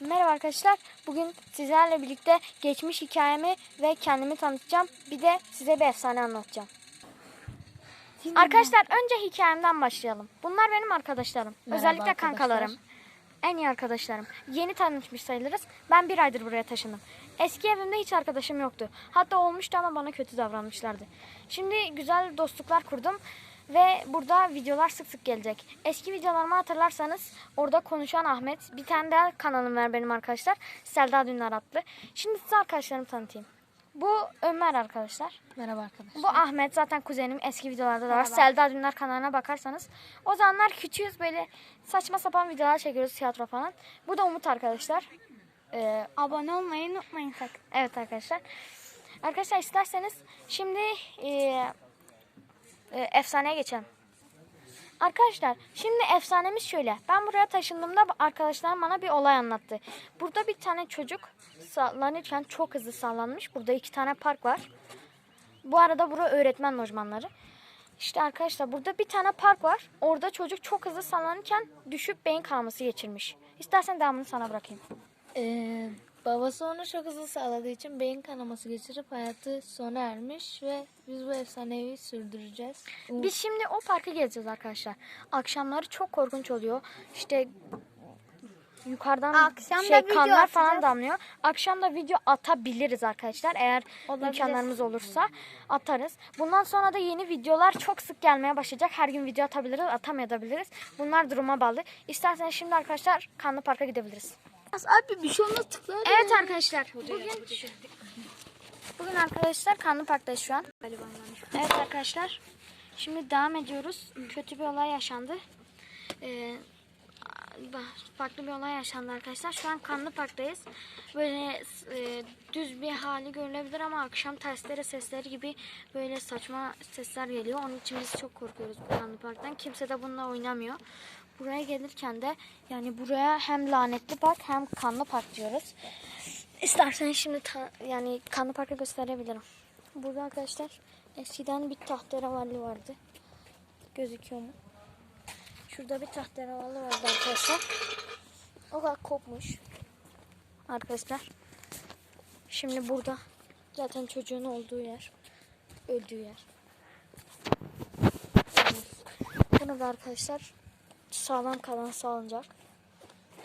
Merhaba arkadaşlar. Bugün sizlerle birlikte geçmiş hikayemi ve kendimi tanıtacağım. Bir de size bir efsane anlatacağım. Arkadaşlar önce hikayemden başlayalım. Bunlar benim arkadaşlarım. Merhaba Özellikle arkadaşlar. kankalarım. En iyi arkadaşlarım. Yeni tanışmış sayılırız. Ben bir aydır buraya taşındım. Eski evimde hiç arkadaşım yoktu. Hatta olmuştu ama bana kötü davranmışlardı. Şimdi güzel dostluklar kurdum. Ve burada videolar sık sık gelecek. Eski videolarımı hatırlarsanız orada konuşan Ahmet. Bir tane daha kanalım var benim arkadaşlar. Selda Dündar adlı. Şimdi size arkadaşlarımı tanıtayım. Bu Ömer arkadaşlar. Merhaba arkadaşlar. Bu Ahmet zaten kuzenim eski videolarda da var. Selda Dündar kanalına bakarsanız. O zamanlar küçüğüz böyle saçma sapan videolar çekiyoruz tiyatro falan. Bu da Umut arkadaşlar. Ee, Abone olmayı unutmayın sakın. evet arkadaşlar. Arkadaşlar isterseniz şimdi e, e, efsaneye geçelim. Arkadaşlar şimdi efsanemiz şöyle. Ben buraya taşındığımda arkadaşlarım bana bir olay anlattı. Burada bir tane çocuk sallanırken çok hızlı sallanmış. Burada iki tane park var. Bu arada bura öğretmen lojmanları. İşte arkadaşlar burada bir tane park var. Orada çocuk çok hızlı sallanırken düşüp beyin kanaması geçirmiş. İstersen devamını sana bırakayım. Ee, babası onu çok hızlı sağladığı için beyin kanaması geçirip hayatı sona ermiş ve biz bu efsaneyi sürdüreceğiz. Biz şimdi o parkı gezeceğiz arkadaşlar. Akşamları çok korkunç oluyor. İşte yukarıdan Akşam da şey video kanlar falan atacağız. damlıyor. Akşam da video atabiliriz arkadaşlar. Eğer imkanlarımız olursa atarız. Bundan sonra da yeni videolar çok sık gelmeye başlayacak. Her gün video atabiliriz, atamayabiliriz. Bunlar duruma bağlı. İsterseniz şimdi arkadaşlar Kanlı Park'a gidebiliriz. Abi bir şey olmaz tıklar. Evet arkadaşlar. Bugün Bugün arkadaşlar Kanlı Park'tayız şu an. Evet arkadaşlar. Şimdi devam ediyoruz. Kötü bir olay yaşandı. Ee, farklı bir olay yaşandı arkadaşlar. Şu an Kanlı Park'tayız. Böyle e, düz bir hali görülebilir ama akşam tersleri sesleri gibi böyle saçma sesler geliyor. Onun için biz çok korkuyoruz bu Kanlı Park'tan. Kimse de bununla oynamıyor. Buraya gelirken de yani buraya hem lanetli park hem kanlı park diyoruz. İsterseniz şimdi yani kanlı parkı gösterebilirim. Burada arkadaşlar eskiden bir tahterevalli vardı. Gözüküyor mu? Şurada bir tahterevalli vardı arkadaşlar. O kadar kopmuş. Arkadaşlar. Şimdi burada zaten çocuğun olduğu yer. Öldüğü yer. Bunu da arkadaşlar sağlam kalan sağlanacak.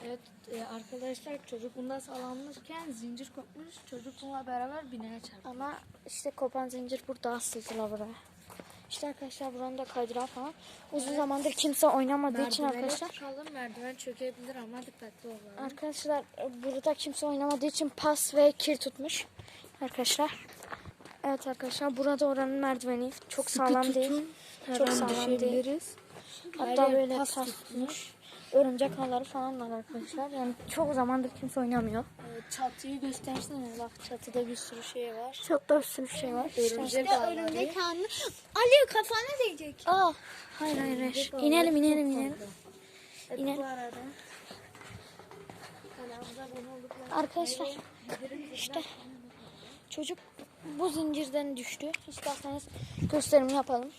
Evet e, arkadaşlar çocuk bundan sağlanmışken zincir kopmuş. Çocuk bununla beraber binaya çarptı. Ama işte kopan zincir burada asıldılar buraya. İşte arkadaşlar buranın da kaydırağı falan. Uzun zamandır kimse oynamadığı için arkadaşlar. çıkalım merdiven çökebilir ama dikkatli olalım. Arkadaşlar burada kimse oynamadığı için pas ve kir tutmuş. Arkadaşlar. Evet arkadaşlar burada oranın merdiveni çok sağlam değil. Çok sağlam değil. Hatta yer böyle pas tutmuş. Örümcek ağları falan var arkadaşlar. Yani çok zamandır kimse oynamıyor. Çatıyı göstersene bak çatıda bir sürü şey var. Çok da bir sürü şey var. Örümcek ağları. Örümcek ağını. Ali kafana değecek. Aa, hayır hayır hayır. İnelim inelim inelim. İnelim. Olup Arkadaşlar işte çocuk bu zincirden düştü. İsterseniz gösterimi yapalım.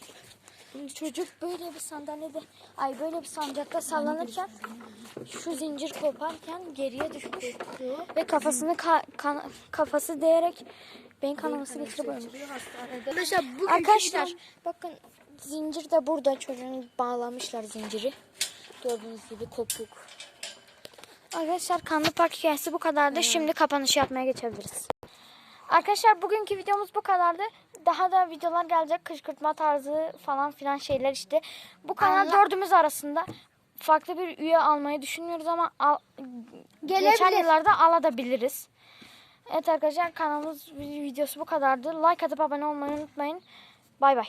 Çocuk böyle bir sandalyede, ay böyle bir sancakta sallanırken şu zincir koparken geriye düşmüş ve kafasını ka- kan- kafası değerek beyin kanaması geçirip. Arkadaşlar bakın zincir de burada çocuğun bağlamışlar zinciri. Gördüğünüz gibi kopuk. Arkadaşlar kanlı park hikayesi bu kadardı. Şimdi kapanış yapmaya geçebiliriz. Arkadaşlar bugünkü videomuz bu kadardı. Daha da videolar gelecek. Kışkırtma tarzı falan filan şeyler işte. Bu kanal dördümüz arasında farklı bir üye almayı düşünüyoruz ama al, geçen yıllarda alabiliriz. Evet arkadaşlar kanalımız videosu bu kadardı. Like atıp abone olmayı unutmayın. Bay bay.